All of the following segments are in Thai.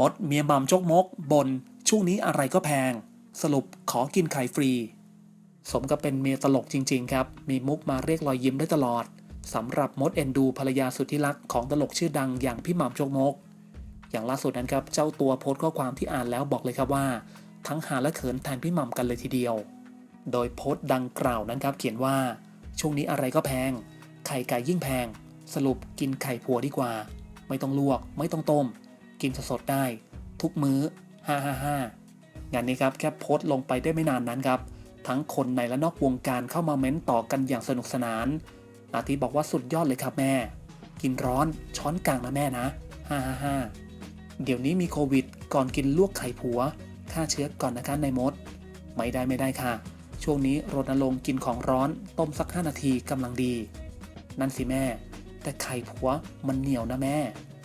มดเมียมัมจกมก บน ช่วงนี้อะไรก็แพง สรุปขอกินไข่ฟรี สมกับเป็นเมียตลกจริง ๆ ครับ มีมุกมาเรียกรอยยิ้มได้ตลอดสำหรับมดเอนดูภรรยาสุดที่รักของตลกชื่อดังอย่างพี่หม่ำจกมก อย่างล่าสุดนั้นครับ เจ้าตัวโพสต์ข้อความที่อ่านแล้วบอกเลยครับว่า ทั้งหาและเขินแทนพี่หม่ำกันเลยทีเดียว โดยโพสต์ดังกล่าวนั้นครับ เขียนว่า ช่วงนี้อะไรก็แพง ไข่ไก่ยิ่งแพง สรุปกินไข่ผัวดีกว่า ไม่ต้องลวก ไม่ต้องต้ม กินสดๆได้ ทุกมื้อฮ่าฮ่าฮ่างานนี้ครับแค่โพสต์ลงไปได้ไม่นานนั้นครับ ทั้งคนในและนอกวงการเข้ามาเม้นต่อกันอย่างสนุกสนาน อาทิบอกว่าสุดยอดเลยครับแม่ กินร้อนช้อนกลางนะแม่นะฮ่าฮ่าฮ่าเดี๋ยวนี้มีโควิด ก่อนกินลวกไข่ผัวฆ่าเชื้อก่อนนะคะนายมด ไม่ได้ไม่ได้ค่ะ ช่วงนี้รณรงค์กินของร้อนต้มสัก 5 นาทีกำลังดี นั่นสิแม่ แต่ไข่ผัวมันเหนียวนะแม่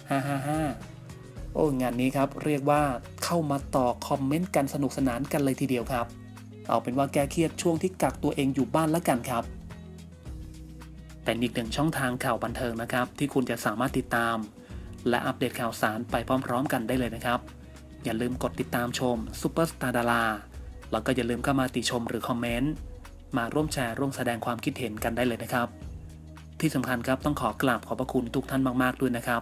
ฮ่าฮ่าฮ่า อ้งานนี้ครับเรียกว่าเข้ามาต่อคอมเมนต์กันสนุกสนานกันเลยทีเดียวครับ เอาเป็นว่าแก้เครียดช่วงที่กักตัวเองอยู่บ้านแล้วกันครับเป็นอีกหนึ่งช่องทางข่าวบันเทิงนะครับ ที่คุณจะสามารถติดตาม และอัปเดตข่าวสารไปพร้อม ๆ กันได้เลยนะครับ อย่าลืมกดติดตามชมซูเปอร์สตาร์ดาราแล้วก็อย่าลืมเข้ามาติชมหรือคอมเมนต์มาร่วมแชร์ร่วมแสดงความคิดเห็นกันได้เลยนะครับ ที่สำคัญครับต้องขอกราบขอบพระคุณทุกท่านมาก ๆ ด้วยนะครับ